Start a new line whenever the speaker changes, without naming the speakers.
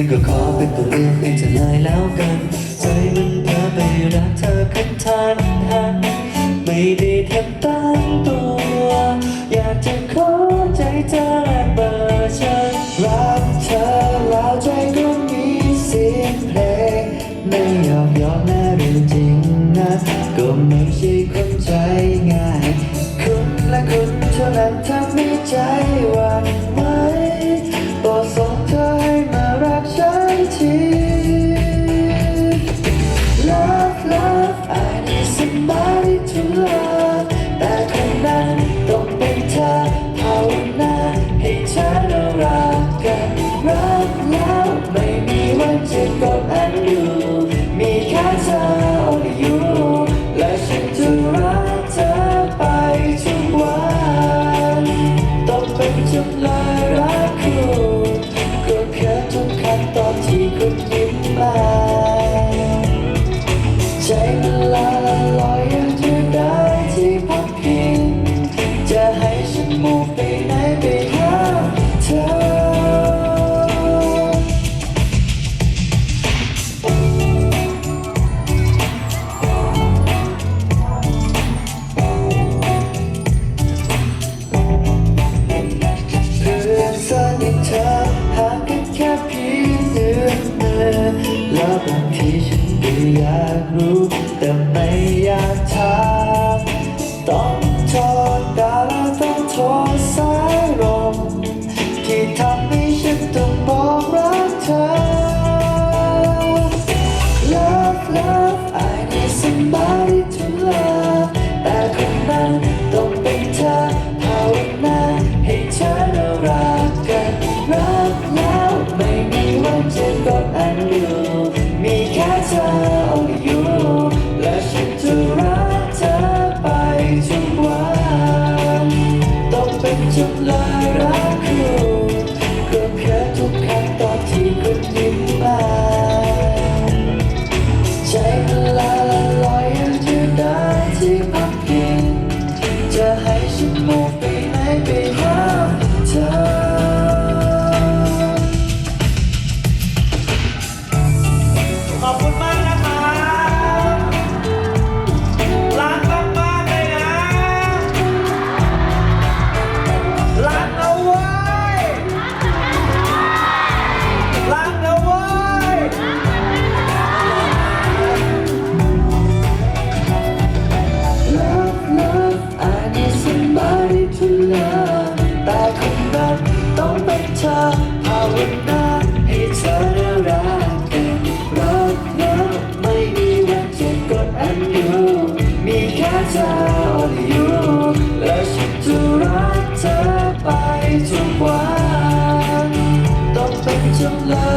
งั้ก็ขอเป็นตัวเลือกเองจะเลยแล้วกัน ใจมันพาไปรักเธอขึ้นทันหันไม่ได้ทำตั้งตัว อยากจะขอใจเธอแลกเบอร์ฉันรักเธอแล้วใจก็มีเสียงเพลงไม่ยอมยอมแน่เรื่องจริงนะ ก็ไม่ใช่คนใจง่าย your love. ให้เธอรักกันรักแล้วไม่มีวันจะกดอันอยู่มีแค่เธอ only you แล้ฉันจะรักเธอไปทุกวันต้องเป็นจนเลย